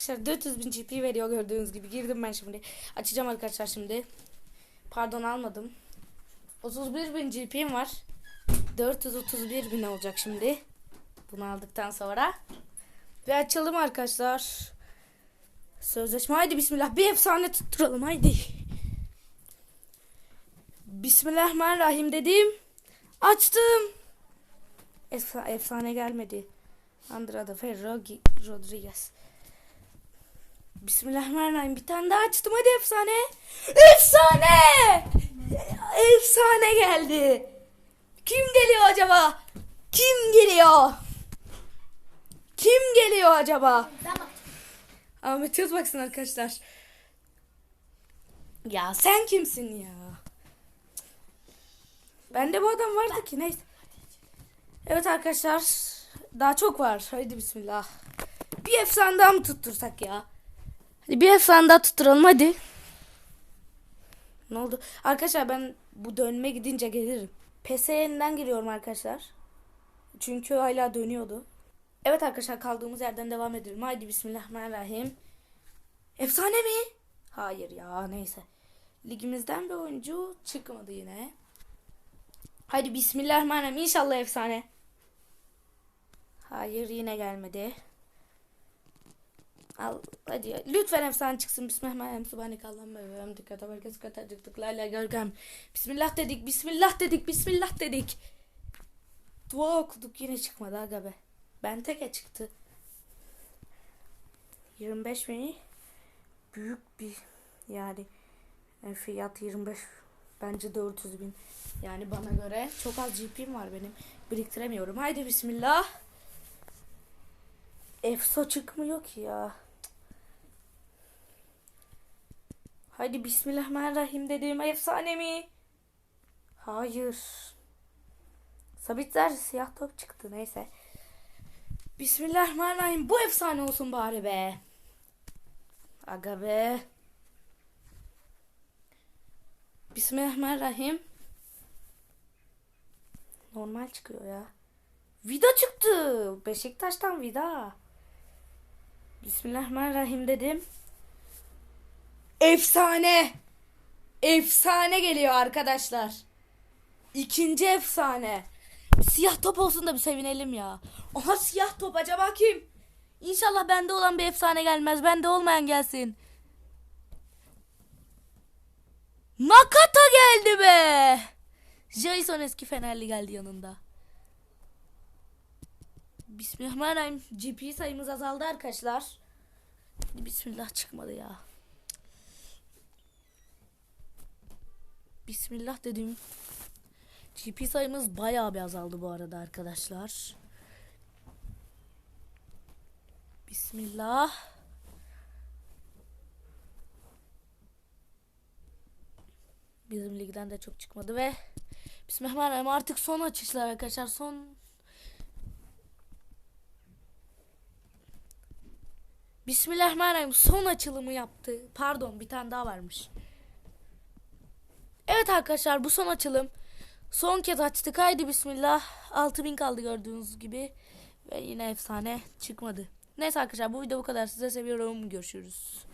Arkadaşlar 400 bin GP veriyor gördüğünüz gibi. Girdim ben şimdi. Açacağım arkadaşlar şimdi. Pardon almadım. 31 bin GP'm var. 431 bin olacak şimdi. Bunu aldıktan sonra. Ve açalım arkadaşlar. Sözleşme haydi bismillah. Bir efsane tutturalım haydi. Bismillahirrahmanirrahim dedim. Açtım. Efsa efsane gelmedi. Andrada Ferro Rodriguez. Bismillahirrahmanirrahim. Bir tane daha açtım hadi efsane. Efsane! Efsane geldi. Kim geliyor acaba? Kim geliyor? Kim geliyor acaba? Ahmet Yaz baksın arkadaşlar. Ya sen kimsin ya? Bende bu adam vardı ki neyse. Evet arkadaşlar. Daha çok var. Haydi bismillah. Bir efsane daha mı tuttursak ya? Hadi bir efsane daha tutturalım hadi. Ne oldu? Arkadaşlar ben bu dönme gidince gelirim. PSN'den giriyorum arkadaşlar. Çünkü hala dönüyordu. Evet arkadaşlar kaldığımız yerden devam edelim. Haydi bismillahirrahmanirrahim. Efsane mi? Hayır ya neyse. Ligimizden bir oyuncu çıkmadı yine. Haydi bismillahirrahmanirrahim. İnşallah efsane. Hayır yine gelmedi. Al hadi lütfen efsane çıksın. Bismillahirrahmanirrahim. Subhanekallahümme ve bihamdike ve tebarek kadar çıktık. La görkem. Bismillah dedik. Bismillah dedik. Bismillah dedik. Dua okuduk yine çıkmadı aga be. Ben teke çıktı. 25 mi? Büyük bir yani e, fiyat 25 bence 400 bin. Yani bana göre çok az GP'm var benim. Biriktiremiyorum. Haydi bismillah. Efso çıkmıyor ki ya. Haydi bismillahirrahmanirrahim dediğim efsane mi? Hayır. Sabitler siyah top çıktı neyse. Bismillahirrahmanirrahim bu efsane olsun bari be. Aga be. Bismillahirrahmanirrahim. Normal çıkıyor ya. Vida çıktı. Beşiktaş'tan vida. Bismillahirrahmanirrahim dedim. Efsane. Efsane geliyor arkadaşlar. İkinci efsane. Siyah top olsun da bir sevinelim ya. Oha siyah top acaba kim? İnşallah bende olan bir efsane gelmez. Bende olmayan gelsin. Nakata geldi be. Jason eski Fenerli geldi yanında. Bismillahirrahmanirrahim. GP sayımız azaldı arkadaşlar. Bismillah çıkmadı ya. Bismillah dedim. GP sayımız bayağı bir azaldı bu arada arkadaşlar. Bismillah. Bizim ligden de çok çıkmadı ve Bismillahirrahmanirrahim artık son açışlar arkadaşlar. Son Bismillahirrahmanirrahim son açılımı yaptı. Pardon bir tane daha varmış. Evet arkadaşlar bu son açılım. Son kez açtık. Haydi bismillah. 6000 kaldı gördüğünüz gibi. Ve yine efsane çıkmadı. Neyse arkadaşlar bu video bu kadar. Size seviyorum. Görüşürüz.